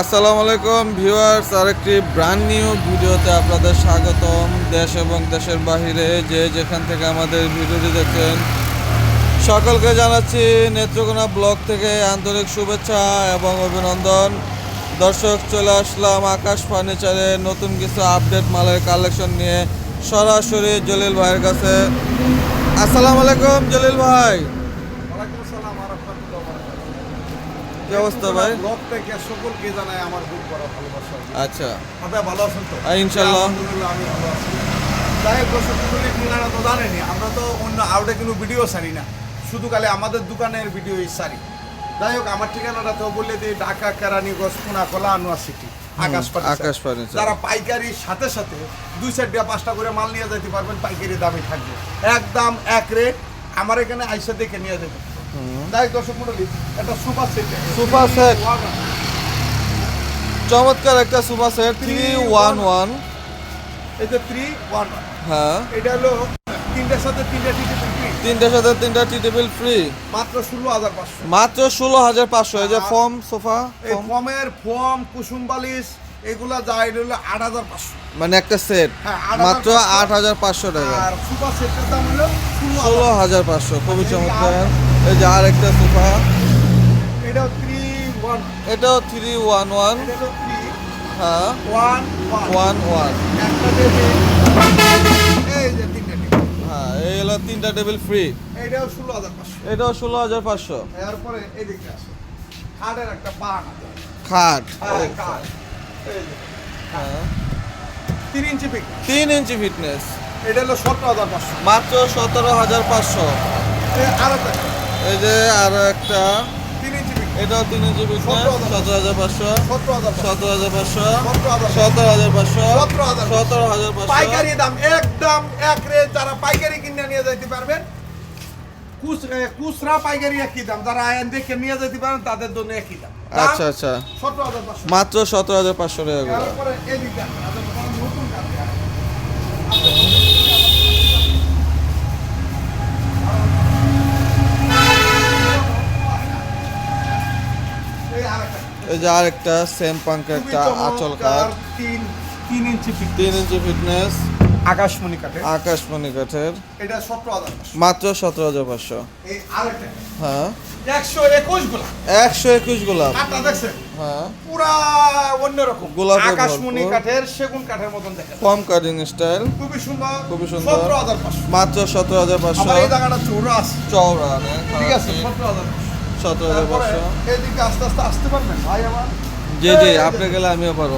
আসসালামু আলাইকুম ভিউয়ার্স, আরেকটি ব্র্যান্ড নিউ ভিডিওতে আপনাদের স্বাগতম। দেশ এবং দেশের বাহিরে যে যেখান থেকে আমাদের ভিডিওটি দেখছেন, সকলকে জানাচ্ছি নেত্রকোনা ব্লগ থেকে আন্তরিক শুভেচ্ছা এবং অভিনন্দন। দর্শক, চলে আসলাম আকাশ ফার্নিচারে নতুন কিছু আপডেট মালের কালেকশন নিয়ে। সরাসরি জলিল ভাইয়ের কাছে। আসসালামু আলাইকুম জলিল ভাই। কি অবস্থা ভাই ব্লগ থেকে সকলকে জানাই আমার ভালোবাসা। আচ্ছা। আপনারা ভালো আছেন তো? হ্যাঁ, ইনশাআল্লাহ। আলহামদুলিল্লাহ আমি ভালো আছি। যাই হোক দর্শক আপনারা তো জানেনই আমরা তো অন্য আউটে কোনো ভিডিও ছাড়ি না। শুধু আমাদের দোকানের ভিডিও ছাড়ি। যাই হোক আমার ঠিকানাটা তো বলে দিই ঢাকা কেরানীগঞ্জ কোনাকলা আনোয়ার সিটি আকাশ। আকাশ। যারা পাইকারির সাথে সাথে দুই সাইড দিয়ে পাঁচটা করে মাল নিয়ে যেতে পারবেন পাইকারি দামে থাকবে। একদম এক রেট আমার এখানে আইসা দেখে নিয়ে যাবে দর্শক মন্ডলী একটা সুপার সেট। Super set. চমৎকার একটা super set three one one যে থ্রি ওয়ান হ্যাঁ। এটা হলো তিনটার সাথে তিনটা টিকিট ফ্রি তিনটার সাথে তিনটা টি টেবিল ফ্রি মাত্র ষোলো হাজার পাঁচশো। মাত্র ষোলো হাজার পাঁচশো। এই যে ফর্ম সোফা এই ফর্মের ফর্ম কুসুম বালিশ এগুলা যায় হলো আট হাজার পাঁচশো। মানে একটা সেট হ্যাঁ, মাত্র আট হাজার পাঁচশো টাকা। আর সুপার সেটের দাম হলো ষোলো হাজার। পাঁচশো খুবই চমৎকার। এই যে আর একটা সোফা এটা থ্রি ওয়ান এটাও থ্রি ওয়ান ওয়ান হ্যাঁ ওয়ান ওয়ান ওয়ান এই যে তিনটা হ্যাঁ এই হলো তিনটা টেবিল ফ্রি এইটাও ষোলো হাজার পাঁচশো। এটাও ষোলো হাজার পাঁচশো। এরপরে এদিকে আসে। খাটের একটা বান খাট। হ্যাঁ খাট। হ্যাঁ তিন ইঞ্চি পিক তিন ইঞ্চি ফিটনেস এটা হলো সতেরো হাজার পাঁচশো মাত্র সতেরো হাজার পাঁচশো আর এই যে আর একটা এটাও তিন ইঞ্চি সতেরো হাজার পাঁচশো সতেরো হাজার পাঁচশো সতেরো হাজার পাঁচশো সতেরো হাজার পাঁচশো। পাইকারি দাম একদম এক রেট যারা পাইকারি কিনে নিয়ে যেতে পারবেন খুচরা পাইকারি একই দাম যারা আয়ন দেখে নিয়ে যেতে পারেন তাদের জন্য একই দাম আচ্ছা আচ্ছা। মাত্র সতেরো হাজার পাঁচশো টাকা করে। কাজ নেই। এই যে আর একটা সেম পাঙ্কের একটা আচল তিন তিন ইঞ্চি তিন ইঞ্চি ফিটনেস আকাশমণি কাঠে আকাশমণি কাঠের। এটা সতেরো হাজার মাত্র সতেরো হাজার পাঁচশো। হ্যাঁ। একশো একুশ একশো একুশ গোলাপ। দেখছেন? হ্যাঁ। পুরা অন্যরকম গোলাপে আকাশমণি কাঠের সেগুন কাঠের মতন দেখা যায়। Cutting style. খুবই সুন্দর। খুবই সুন্দর। সতেরো হাজার পাঁচশো। মাত্র সতেরো হাজার পাঁচশো। এই জায়গাটা চৌড়া আছে। চওড়া ঠিক আছে সতেরো হাজার সতেরো হাজার পাঁচশো। এদিকে আস্তে আস্তে আসতে পারবেন ভাই আমার জি জি আপনি গেলে আমিও পারব।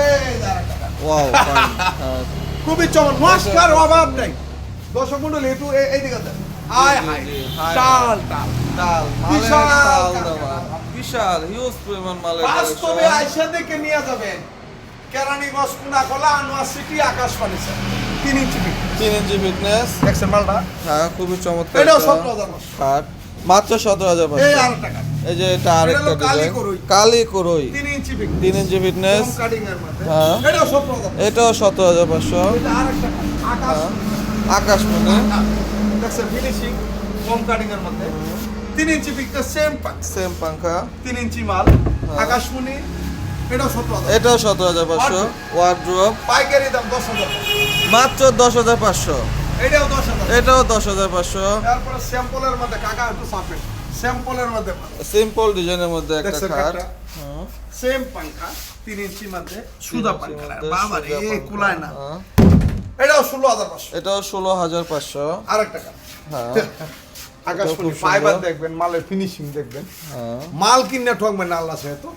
এই যে ওয়াও হ্যাঁ। খুবই চমৎকার। অভাব নেই। দর্শক মন্ডলী একটু এই- টাল টাল তাল বিশাল। বিশাল হিউজ পরিমাণ মালের বাস্তবে আইসা দেখে নিয়ে যাবেন কেরানীগঞ্জ কুনাকলা আনোয়ার সিটি আকাশ ফার্নিচার তিন ইঞ্চি তিন ইঞ্চি ফিটনেস দেখছেন মালটা? হ্যাঁ খুবই চমৎকার এটাও সতেরো হাজার মাত্র সতেরো হাজার এই যে এটা আরেকটা কালি করই। কালি করই। তিন ইঞ্চি ফিটনেস হ্যাঁ। এটাও সতেরো হাজার পাঁচশো। আকাশ ফিনিশিং কাটিং এর মধ্যে। তিন ইঞ্চি পিকটা সেম সেম পাঙ্খা তিন ইঞ্চি মাল। আকাশমণি এটাও সতেরো হাজার। এটাও সতেরো হাজার পাঁচশো। ওয়ার্ড্রোপ পাইকারি দাম দশ হাজার। মাত্র দশ হাজার পাঁচশো। এটাও দশ হাজার। এটাও দশ হাজার পাঁচশো। তারপরে স্যাম্পলের মধ্যে কাকা একটু চাপে স্যাম্পলের মধ্যে। সিম্পল ডিজাইনের মধ্যে একটা খাট? হ্যাঁ। সেম পাঙ্খা তিন ইঞ্চি মধ্যে সুদা পাঙ্খা বাবা রে কুলায় না। হ্যাঁ। এটাও ষোলো হাজার পাঁচশো। এটাও ষোলো হাজার পাঁচশো। আর একটা হ্যাঁ। আকাশ ফাইবার দেখবেন মালের ফিনিশিং দেখবেন। হ্যাঁ। মাল কিনে ঠকবেন আল্লাহ আল্লাহ সেহেতু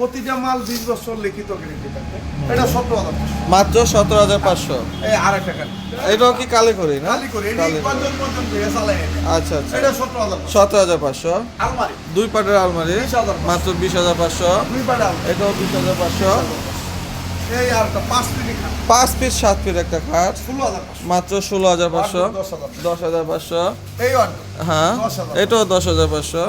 প্রতিটা মাল বিশ বছর লিখিত গ্যারেন্টি থাকবে। এটা সতেরো হাজার মাত্র সতেরো হাজার পাঁচশো? এই টাকা এটাও কি কালি করি না? আচ্ছা আচ্ছা। এটা সতেরো হাজার সতেরো হাজার পাঁচশো? আলমারি। দুই পাটের আলমারি? মাত্র বিশ হাজার পাঁচশো? দুই পাড়ে এটাও বিশ হাজার পাঁচশো? পাঁচ পিস সাত পিস একটা খাট? মাত্র ষোলো হাজার পাঁচশো? দশ হাজার। পাঁচশো? হ্যাঁ। এটাও দশ হাজার পাঁচশো?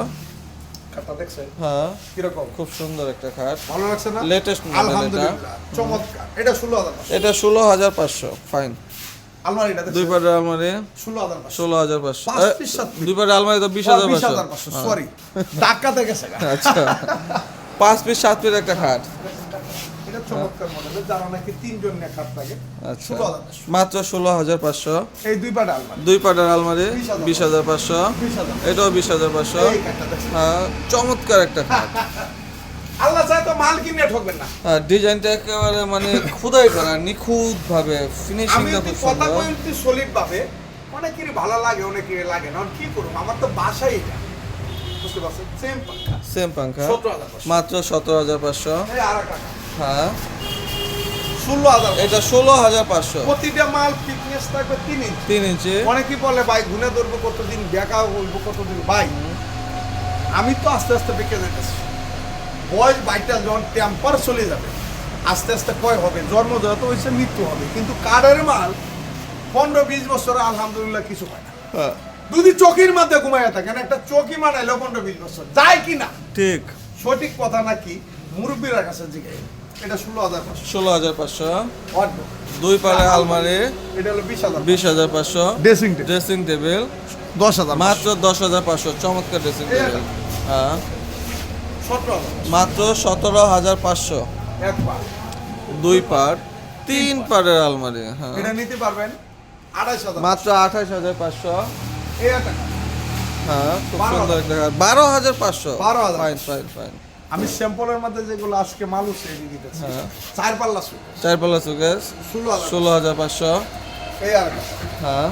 খাতা দেখছেন? হ্যাঁ। কীরকম? খুব সুন্দর একটা খাট। ভালো লাগছে না? লেটেস্ট মডেল আলহামদুলিল্লাহ। চমৎকার। এটা ষোলো হাজার পাঁচশো। এটা ষোলো হাজার পাঁচশো। ফাইন আলমারিটা দুই দেখছেন আলমারি? ষোলো হাজার পাঁচশো। ষোলো হাজার পাঁচশো। পাঁচ এ, পিস, সাত পিস। দুই পাটের আলমারি তো বিশ হাজার বিশ পাঁচশো হাজার পাঁচশো। হ্যাঁ। সরি টাকাতে গেছে আচ্ছা। পাঁচ পিস সাত পিস একটা খাট। এটা চমৎকার মডেলের যারা নাকি তিনজন নিয়ে থাকে। আচ্ছা। মাত্র ষোলো হাজার পাঁচশো। এই দুই পাটা আলমারি। দুই পাটার আলমারি বিশ হাজার পাঁচশো। এটাও বিশ হাজার পাঁচশো? হ্যাঁ চমৎকার একটা খাট। আল্লাহ চায় তো মাল কিনে ঠকবেন না। হ্যাঁ ডিজাইনটা একেবারে মানে খুদাই করা নিখুঁত ভাবে কথা সলিড অনেকেরই ভালো লাগে অনেকেরই লাগে না। কি করুম আমার তো বাসাই এটা। সেম পাখা সেম পাঙ্খা সতেরো হাজার পাঁচশো। মাত্র সতেরো হাজার পাঁচশো। হ্যাঁ। ষোলো হাজার এটা ষোলো হাজার পাঁচশো। প্রতিটা মাল ফিটনেস থাকবে তিন ইঞ্চি তিন ইঞ্চি অনেকেই বলে ভাই ঘুরে ধরবো কতদিন দেখা বলব কতদিন? ভাই আমি তো আস্তে আস্তে বেঁকে যেতেছি বয়স বাইকটা যখন টেম্পার চলে যাবে আস্তে আস্তে কয় হবে জন্ম যত হয়েছে মৃত্যু হবে। কিন্তু কারের মাল পনেরো বিশ বছর আলহামদুলিল্লাহ কিছু হয় না। হ্যাঁ, যদি চকির মধ্যে ঘুমাইয়া থাকেন একটা চকি মানাইলো পনেরো বিশ বছর যায় কি না? ঠিক। সঠিক কথা নাকি মুরব্বীর কাছে জিজ্ঞাসা এটা ষোলো হাজার পাঁচশো। ষোলো হাজার পাঁচশো। দুই আলমারি। এটা হলো বিশ হাজার বিশ হাজার পাঁচশো। ড্রেসিং ড্রেসিং টেবিল দশ হাজার মাত্র দশ হাজার পাঁচশো। চমৎকার ড্রেসিং টেবিল হ্যাঁ। মাত্র সতেরো হাজার পাঁচশো। দুই পার। তিন পারের আলমারি। হ্যাঁ। এটা নিতে পারবেন মাত্র আঠাশ হাজার পাঁচশো। হ্যাঁ খুব বারো সুন্দর বারো হাজার পাঁচশো। ফাইন ফাইন ফাইন আমি স্যাম্পলের মধ্যে যেগুলো আজকে মানুষ এনে দিতেছি হ্যাঁ। চার পাল্লা সুট চার পাল্লা সুকেস ষোলো হাজার পাঁচশো। এই আর হ্যাঁ।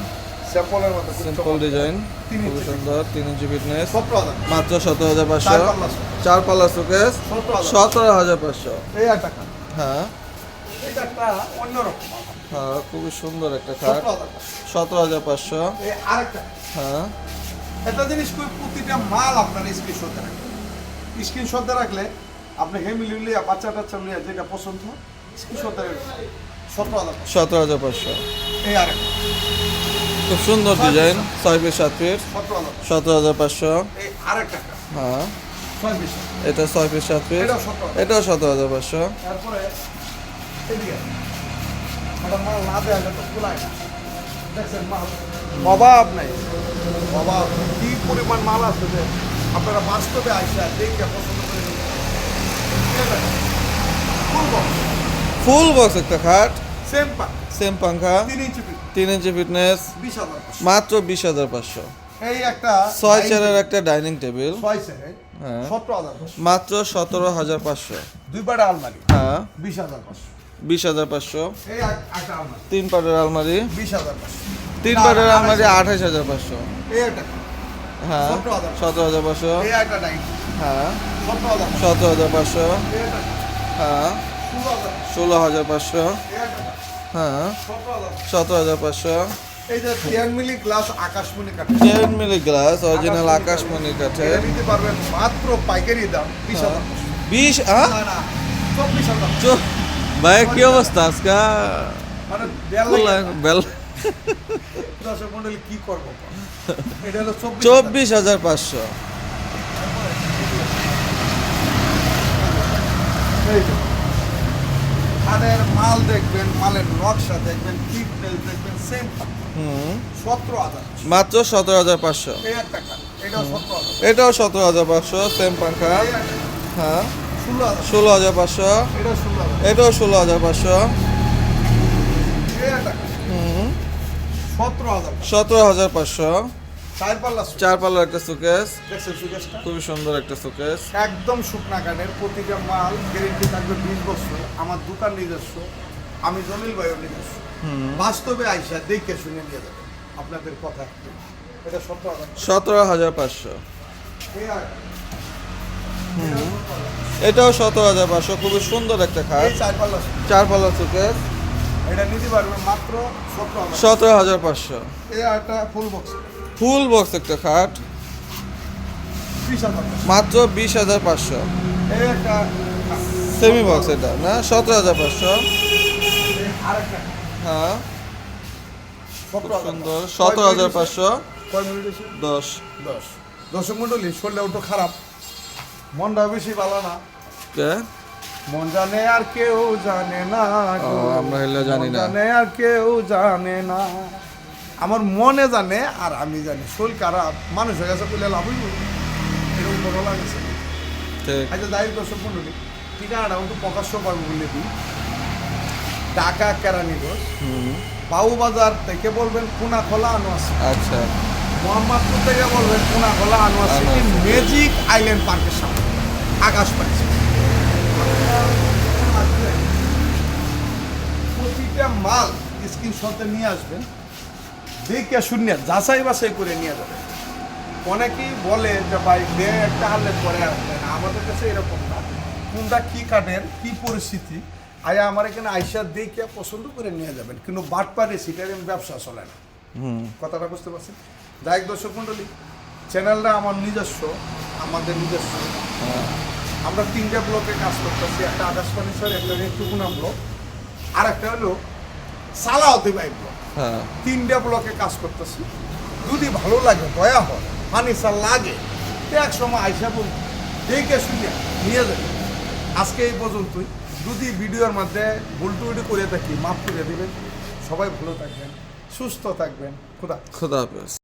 স্যাম্পলের মধ্যে খুব সিম্পল ডিজাইন খুব সুন্দর তিন ইঞ্চি ফিটনেস মাত্র সতেরো হাজার পাঁচশো। চার পাল্লা সুকেস সতেরো হাজার। পাঁচশো। এই একটা খাট। হ্যাঁ। এটা একটা অন্যরকম হ্যাঁ খুবই সুন্দর একটা খাট। সতেরো হাজার টাকা। পাঁচশো। এই আরেকটা। হ্যাঁ। একটা জিনিস প্রতিটা মাল আপনার স্ক্রিনশটে রাখবেন স্ক্রিনশটে রাখলে আপনি হেমিলি লিয়া বাচ্চা টাচ্চা লিয়া যেটা পছন্দ স্ক্রিনশটে সতেরো হাজার সতেরো হাজার পাঁচশো। এই আরেকটা খুব সুন্দর ডিজাইন ছয় ফিট সাত ফিট সতেরো হাজার পাঁচশো। হ্যাঁ। এটা ছয় ফিট সাত ফিট এটাও সতেরো হাজার। পাঁচশো। দেয়া অভাব নাই। অভাব কি পরিমাণ মাল আছে আপনারা বাস্তবে আসে দেখে পছন্দ করে ফুল বক্স একটা খাট। সেম পাঙ্খা তিন ইঞ্চি পিস, তিন ইঞ্চি ফিটনেস মাত্র বিশ হাজার পাঁচশো। এই একটা ছয় চেয়ারের একটা ডাইনিং টেবিল ছয় চেয়ারের হ্যাঁ। মাত্র সতেরো হাজার পাঁচশো। দুই পাটা আলমারি। হ্যাঁ। বিশ হাজার পাঁচশো। বিশ হাজার পাঁচশো। তিন পাটের আলমারি। বিশ হাজার পাঁচশো। তিন পাটের আলমারি আঠাশ হাজার পাঁচশো। এই একটা হ্যাঁ। সতেরো হাজার। পাঁচশো। হ্যাঁ। সতেরো হাজার পাঁচশো। হ্যাঁ। ষোলো হাজার। পাঁচশো। হ্যাঁ। সতেরো হাজার। পাঁচশো। টেন মিলি গ্লাস আকাশমণি কাঠে টেন গ্লাস অরিজিনাল আকাশমণি নিতে পারবেন মাত্র পাইকারি দাম বিশ হ্যাঁ। ভাই কি অবস্থা আজকে মানে বেল দর্শক মন্ডলী কি করব? এটা হলো চব্বিশ হাজার। পাঁচশো। খানের মাল দেখবেন মালের নকশা দেখবেন ফিটনেস দেখবেন সেম হুম। সতেরো হাজার। মাত্র সতেরো হাজার পাঁচশো। এটাও সতেরো হাজার। পাঁচশো সেম একটা হ্যাঁ। ষোলো হাজার। পাঁচশো। এটাও ষোলো হাজার পাঁচশো এই একটা খান হুম সতেরো হাজার পাঁচশো। চার পাল্লা পাল্লার একটা সুকেস খুবই সুন্দর একটা সুকেস একদম শুকনা কাঠের প্রতিটা মাল গ্যারেন্টি থাকবে বিশ বছর আমার দোকান নিজস্ব আমি জমিল ভাইও নিজস্ব। বাস্তবে আইসা দেখে শুনে নিয়ে আপনাদের কথা এটা সতেরো হাজার পাঁচশো। এটাও সতেরো হাজার পাঁচশো। খুবই সুন্দর একটা খাট। চার পাল্লা সুকেস এটা নিতে পারবেন মাত্র সতেরো হাজার। পাঁচশো। একটা ফুল বক্স ফুল বক্স একটা খাট। মাত্র বিশ হাজার পাঁচশো। সেমি বক্স এটা না? সতেরো হাজার পাঁচশো। হ্যাঁ। সুন্দর। সতেরো হাজার পাঁচশো? দশ। দশ। দর্শক মন্ডলী শরীরটা একটু খারাপ। মনটা বেশি ভালো না। কে? মন জানে আর কেউ জানে না। আমরা হইলে জানি না। জানে আর কেউ জানে না। আমার মনে জানে আর আমি জানি। শরীর খারাপ মানুষের কাছে বলে লাভ হইব। এরকম বড় লাগছে। আচ্ছা যাই দর্শক মন্ডলী ঠিকানাটা কিন্তু প্রকাশ্য পারব বলে দিই। ঢাকা কেরানীগঞ্জ হুম। বাবুবাজার থেকে বলবেন কোনা খোলা আনোয়াসি আচ্ছা। মোহাম্মদপুর থেকে বলবেন কোনা খোলা আনোয়াসি আনোয়ার সিটি। ম্যাজিক আইল্যান্ড পার্কের সামনে। আকাশ পাইছে প্রতিটা মাল স্ক্রিনশটে নিয়ে আসবেন। দেখে শূন্য যাচাই বাছাই করে নিয়ে যাবেন। অনেকেই বলে যে ভাই দে একটা হারলে পরে আসবে না। আমাদের কাছে এরকম না। কোনটা কি কাটের কি পরিস্থিতি আয়া আমার এখানে আইসা দেখে পছন্দ করে নিয়ে যাবেন। কিন্তু বাটপারে সিটারের ব্যবসা চলে না। হুম। কথাটা বুঝতে পারছেন? যাই দর্শক মন্ডলী চ্যানেলটা আমার নিজস্ব আমাদের নিজস্ব। হ্যাঁ। আমরা তিনটা ব্লকে কাজ করতেছি একটা আকাশ ফার্নিচার একটা টুকুনা ব্লক আর একটা হলো সালাহতি বাই ব্লক। হ্যাঁ। তিনটা ব্লকে কাজ করতেছি যদি ভালো লাগে দয়া হয় ফার্নিচার লাগে তো এক সময় আইসা বল দেখে শুনে নিয়ে যাবে। আজকে এই পর্যন্তই। যদি ভিডিওর মধ্যে ভুল টুটি করে থাকি মাফ করে দেবেন। সবাই ভালো থাকবেন সুস্থ থাকবেন। খুদা খুদা হাফেজ।